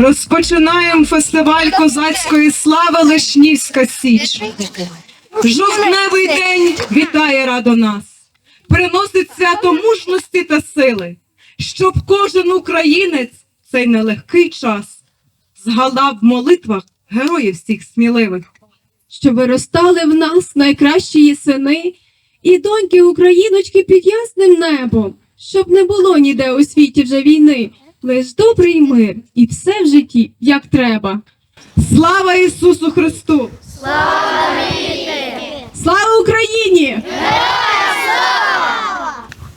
Розпочинаємо фестиваль козацької слави Лишнівська Січ. Жовтневий день вітає радо нас, приносить свято мужності та сили, щоб кожен українець в цей нелегкий час згадав в молитвах героїв всіх сміливих. щоб виростали в нас найкращі сини і доньки україночки під ясним небом, щоб не було ніде у світі вже війни, лиш добрий мир і все в житті як треба. Слава Ісусу Христу! Слава Україні!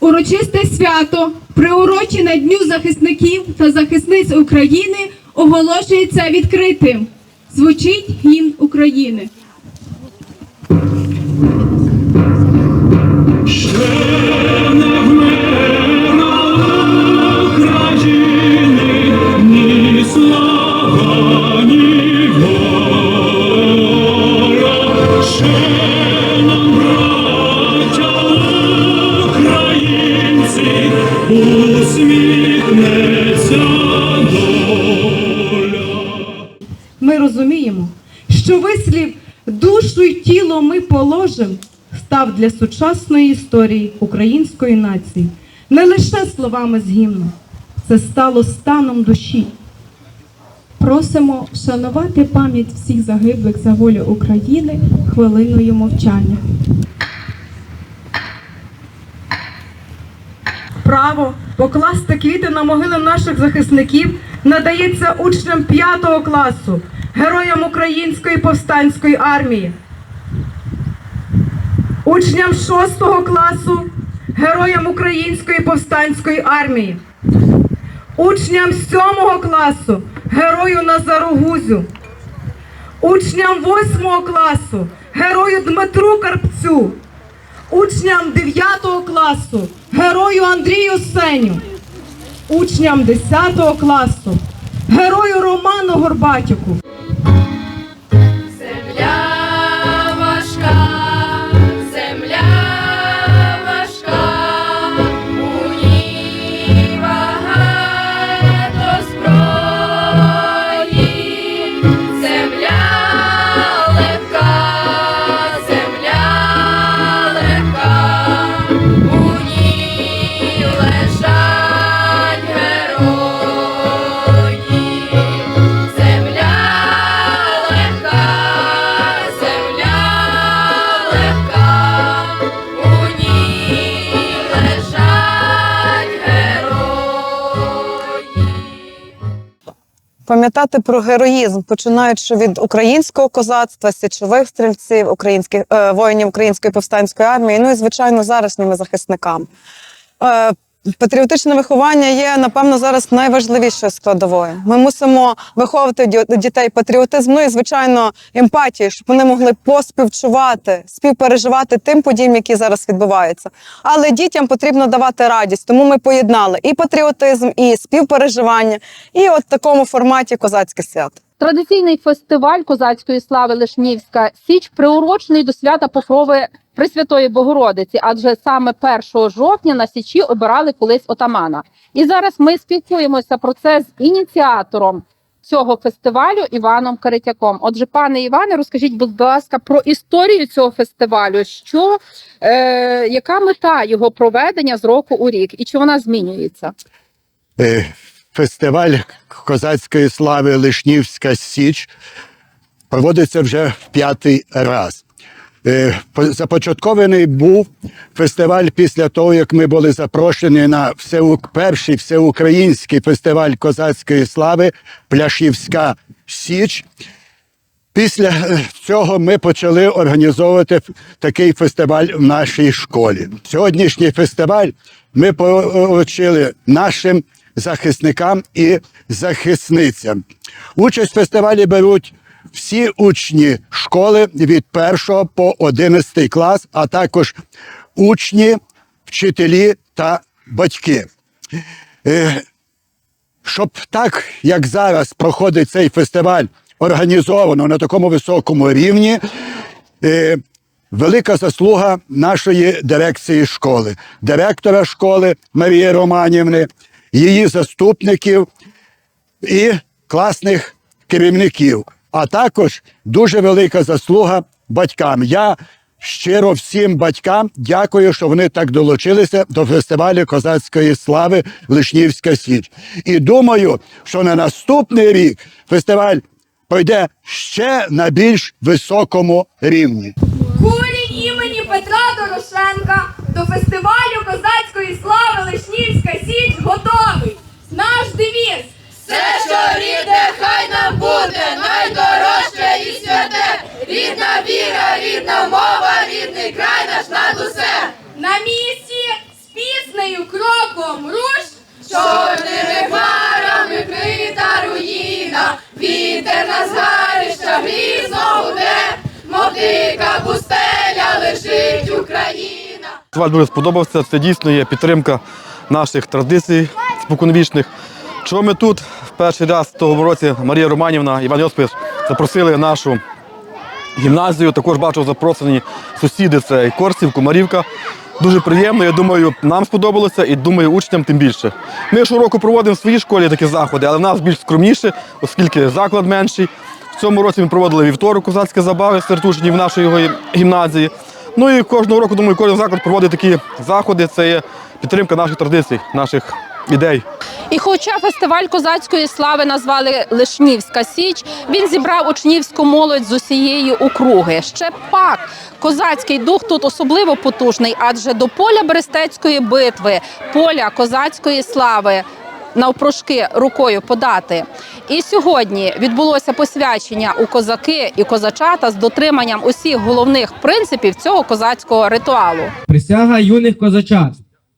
Урочисте свято, приурочене Дню захисників та захисниць України, оголошується відкритим. Звучить гімн України. Ні Ми розуміємо, що вислів душу й тіло ми положим став для сучасної історії української нації не лише словами з гімну, це стало станом душі. Просимо вшанувати пам'ять всіх загиблих за волю України хвилиною мовчання. Право покласти квіти на могили наших захисників надається учням 5 класу, героям Української повстанської армії, учням 6 класу, героям Української повстанської армії, учням 7 класу, герою Назару Гузю, учням 8 класу, герою Дмитру Карпцю, учням 9 класу, герою Андрію Сеню, учням 10 класу, герою Роману Горбатюку. Пам'ятати про героїзм, починаючи від українського козацтва, січових стрільців, українських е, воїнів української повстанської армії, ну і звичайно зарашніми захисниками. Е, Патріотичне виховання є, напевно, зараз найважливішою складовою. Ми мусимо виховувати дітей патріотизм, ну і звичайно емпатію, щоб вони могли поспівчувати, співпереживати тим подіям, які зараз відбуваються. Але дітям потрібно давати радість, тому ми поєднали і патріотизм, і співпереживання, і от такому форматі козацьке свято. Традиційний фестиваль козацької слави Лишнівська Січ приурочений до свята Покрови Пресвятої Богородиці, адже саме 1 жовтня на Січі обирали колись отамана. І зараз ми спілкуємося про це з ініціатором цього фестивалю Іваном Каретяком. Отже, пане Іване, розкажіть, будь ласка, про історію цього фестивалю. Що е, яка мета його проведення з року у рік, і чи вона змінюється? Е, Фестиваль козацької слави Лишнівська Січ проводиться вже в п'ятий раз. Е, по- Започаткований був фестиваль після того, як ми були запрошені на перший всеукраїнський фестиваль козацької слави Пляшівська Січ. Після е, цього ми почали організовувати такий фестиваль в нашій школі. Сьогоднішній фестиваль ми поручили нашим захисникам і захисницям. Участь в фестивалі беруть всі учні школи від 1 по 11 клас, а також учні, вчителі та батьки. Е, щоб так, як зараз проходить цей фестиваль організовано на такому високому рівні, е, велика заслуга нашої дирекції школи, директора школи Марії Романівни, її заступників і класних керівників, а також дуже велика заслуга батькам. Я щиро всім батькам дякую, що вони так долучилися до фестивалю козацької слави Лишнівська Січ. І думаю, що на наступний рік фестиваль пройде ще на більш високому рівні. Курінь імені Петра Дорошенка до фестивалю козацької слави Лишнівська Січ готовий. Наш девіз Все, що рідне, хай нам буде, найдорожче і святе. Рідна віра, рідна мова, рідний край наш над усе. На місці з піснею кроком руш, чорними хмарами крита руїна, вітер на згарища грізно гуде, дика пустеля лежить Україна. Фестиваль дуже сподобався. Це дійсно є підтримка наших традицій споконвічних. Чого ми тут перший раз в тому році Марія Романівна, Іван Йосипович запросили нашу гімназію. Також бачу запрошені сусіди. Це і Корсів, Комарівка. Дуже приємно. Я думаю, нам сподобалося і думаю, учням тим більше. Ми щороку проводимо в своїй школі такі заходи, але в нас більш скромніше, оскільки заклад менший. В цьому році ми проводили вівторок козацькі забави серед учнів нашої гімназії. Ну і кожного року, думаю, кожен заклад проводить такі заходи. Це є підтримка наших традицій, наших ідей. І хоча фестиваль козацької слави назвали Лишнівська Січ, він зібрав учнівську молодь з усієї округи. Ще пак козацький дух тут особливо потужний, адже до поля Берестецької битви, поля козацької слави. Навпрошки рукою подати. І сьогодні відбулося посвячення у козаки і козачата з дотриманням усіх головних принципів цього козацького ритуалу. Присяга юних козачат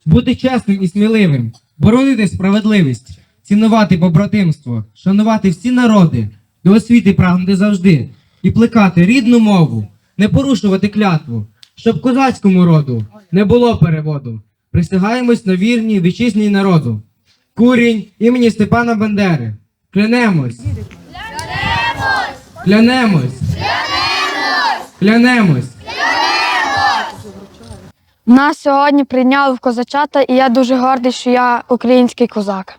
бути чесним і сміливим, боронити справедливість, цінувати побратимство, шанувати всі народи, до освіти прагнути завжди і плекати рідну мову, не порушувати клятву, щоб козацькому роду не було переводу. Присягаємось на вірні вітчизній народу. Курінь імені Степана Бандери. Клянемось. Клянемось. Клянемось. Нас сьогодні прийняли в козачата, і я дуже гордий, що я український козак.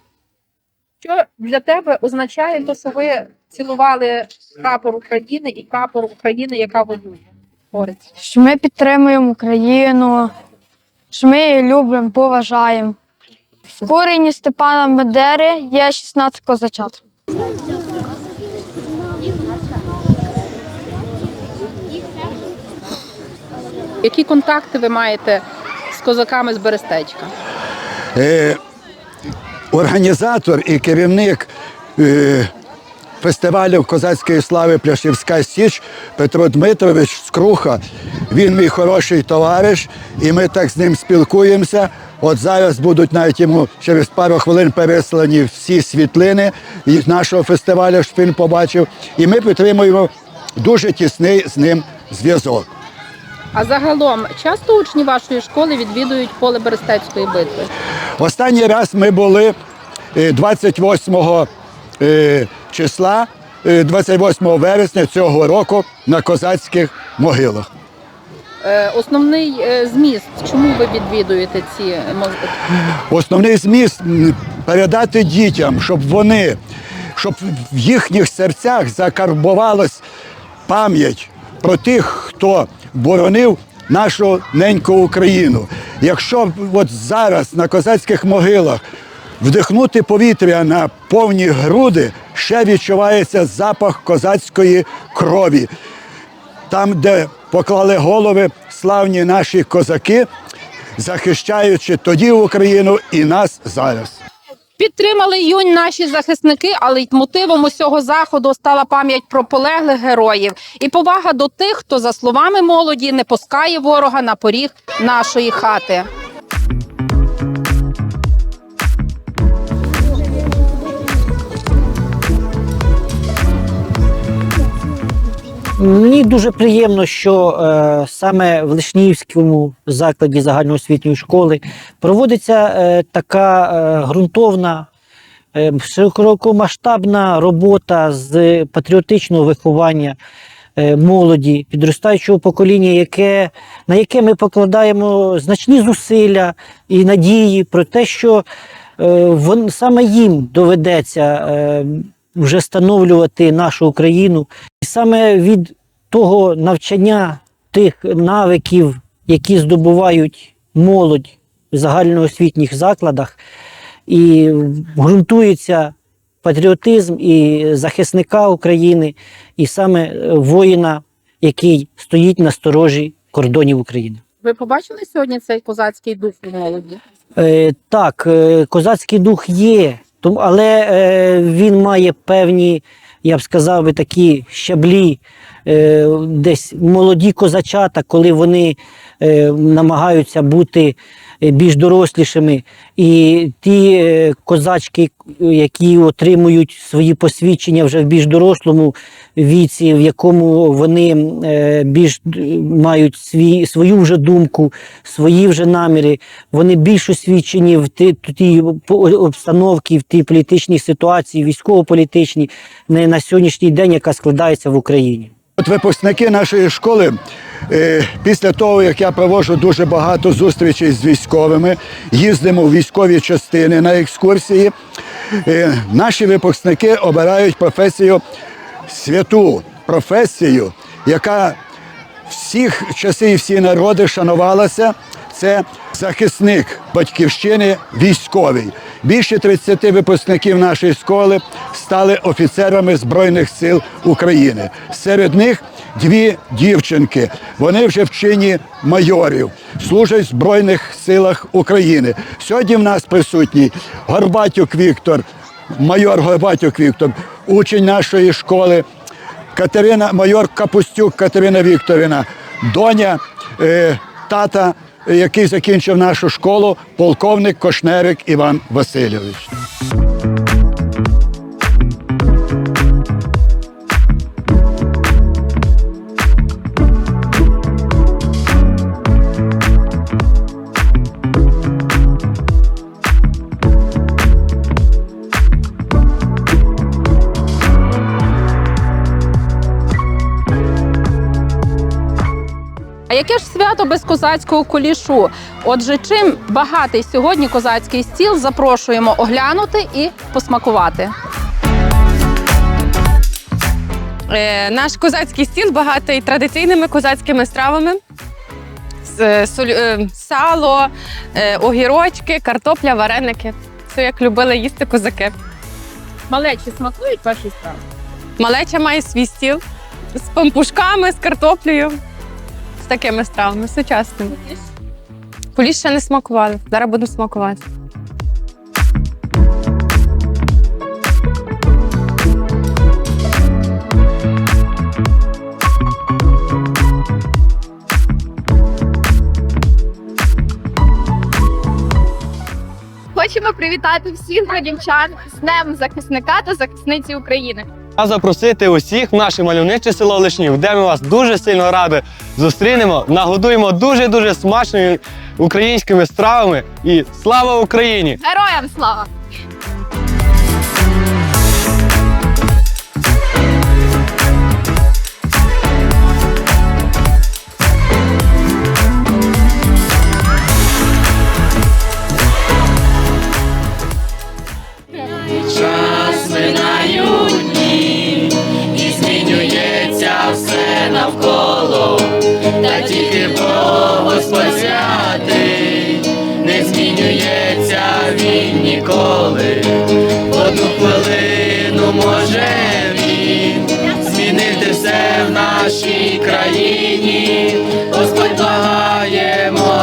Що для тебе означає те, що ви цілували прапор України і прапор України, яка воює? Що ми підтримуємо Україну, що ми її любимо, поважаємо. В корені Степана Бендери є 16 козачат. Які контакти ви маєте з козаками з Берестечка? Е, організатор і керівник е, фестивалю козацької слави Пляшівська Січ Петро Дмитрович Скруха. Він мій хороший товариш, і ми так з ним спілкуємося. От зараз будуть навіть йому через пару хвилин переслані всі світлини нашого фестивалю, щоб він побачив. І ми підтримуємо дуже тісний з ним зв'язок. А загалом часто учні вашої школи відвідують поле Берестецької битви? Останній раз ми були е, 28 е, числа, е, 28 вересня цього року на козацьких могилах. Е, Основний е, зміст, чому ви відвідуєте ці мо- Основний зміст передати дітям, щоб вони, щоб в їхніх серцях закарбувалась пам'ять про тих, хто боронив нашу неньку Україну. Якщо от зараз на козацьких могилах вдихнути повітря на повні груди, ще відчувається запах козацької крові. Там, де поклали голови славні наші козаки, захищаючи тоді Україну і нас зараз. Підтримали юнь наші захисники, але й мотивом усього заходу стала пам'ять про полеглих героїв і повага до тих, хто, за словами молоді, не пускає ворога на поріг нашої хати. Мені дуже приємно, що е, саме в Лишнівському закладі загальноосвітньої школи проводиться е, така е, ґрунтовна, е, широкомасштабна робота з патріотичного виховання е, молоді, підростаючого покоління, яке, на яке ми покладаємо значні зусилля і надії про те, що е, вон, саме їм доведеться. Е, вже становлювати нашу Україну. Саме від того навчання тих навиків, які здобувають молодь в загальноосвітніх закладах, і ґрунтується патріотизм і захисника України, і саме воїна, який стоїть на сторожі кордонів України. Ви побачили сьогодні цей козацький дух у молоді? Е, так, е, козацький дух є, але е, він має певні, я б сказав би, такі щаблі, е, десь молоді козачата, коли вони е, намагаються бути більш дорослішими. І ті е, козачки, які отримують свої посвідчення вже в більш дорослому віці, в якому вони е, більш мають свій, свою вже думку, свої вже наміри, вони більш освічені в ті- тій обстановці, в тій політичній ситуації, військово-політичній, на сьогоднішній день, яка складається в Україні. От випускники нашої школи, е, після того, як я проводжу дуже багато зустрічей з військовими, їздимо в військові частини на екскурсії, е, наші випускники обирають професію святу, професію, яка всіх часи і всі народи шанувалася. Це захисник батьківщини військовий. Більше 30 випускників нашої школи стали офіцерами Збройних сил України. Серед них дві дівчинки. Вони вже в чині майорів, служать в Збройних силах України. Сьогодні в нас присутній Горбатюк Віктор, майор Горбатюк Віктор, учень нашої школи. Катерина, майор Капустюк Катерина Вікторівна, доня е, тата, який закінчив нашу школу, полковник Кошневик Іван Васильович. Свято без козацького кулішу? Отже, чим багатий сьогодні козацький стіл, запрошуємо оглянути і посмакувати. Е, Наш козацький стіл багатий традиційними козацькими стравами. С- е, соль- е, Сало, е, огірочки, картопля, вареники. Все як любили їсти козаки. Малечі смакують ваші страви? Малеча має свій стіл з пампушками, з картоплею, такими стравами сучасними. Поліс ще не смакували. Зараз будемо смакувати. Хочемо привітати всіх родівчан з Днем захисника та захисниці України. А запросити усіх в наше мальовниче село Лишнів, де ми вас дуже сильно раді зустрінемо, нагодуємо дуже дуже смачними українськими стравами. І слава Україні! Героям слава!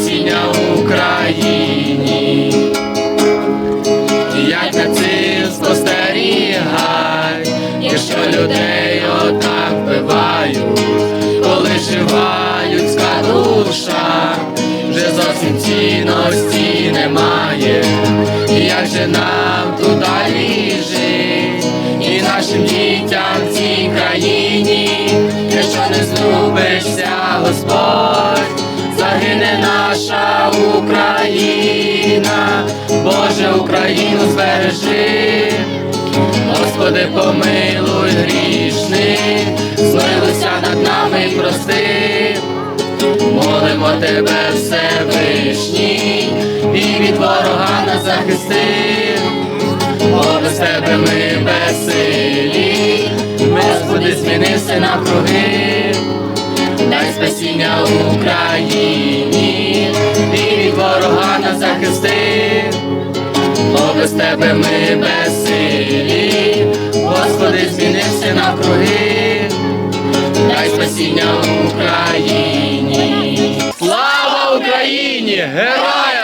осіння Україні, як на цим і що людей отак вбивають, коли жива людська душа, вже зовсім цінності немає, і як же нам тут далі жити і нашим дітям в цій країні, що не злюбишся, Господь. Україна, Боже, Україну збережи. Господи, помилуй грішних, змилуйся над нами і прости. Молимо тебе, Всевишній, і від ворога нас захисти. Бо без тебе ми безсилі, Господи, зміни все навкруги, дай спасіння Україні, і від ворога нас захисти. Бо без тебе ми безсилі, Господи, змінився навкруги, дай спасіння Україні. Слава Україні! Героям!